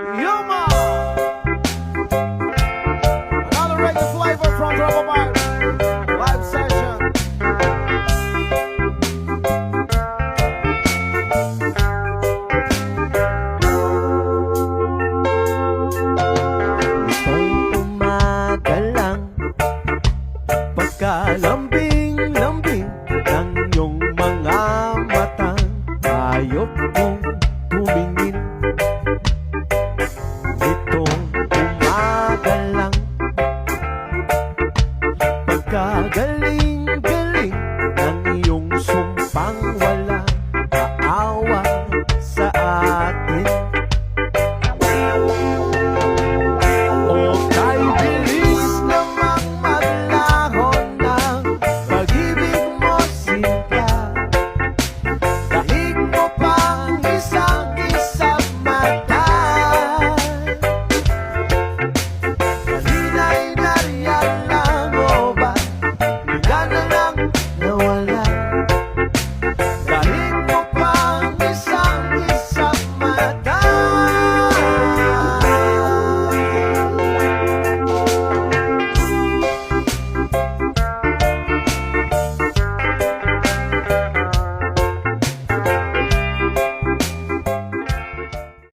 Yuma! Another reggae flavor from Rubber Band. Live session. Itong umaga lang Pagkalambing-lambing Ng iyong mga mata Ayop mong galing-galing ng iyong sumpang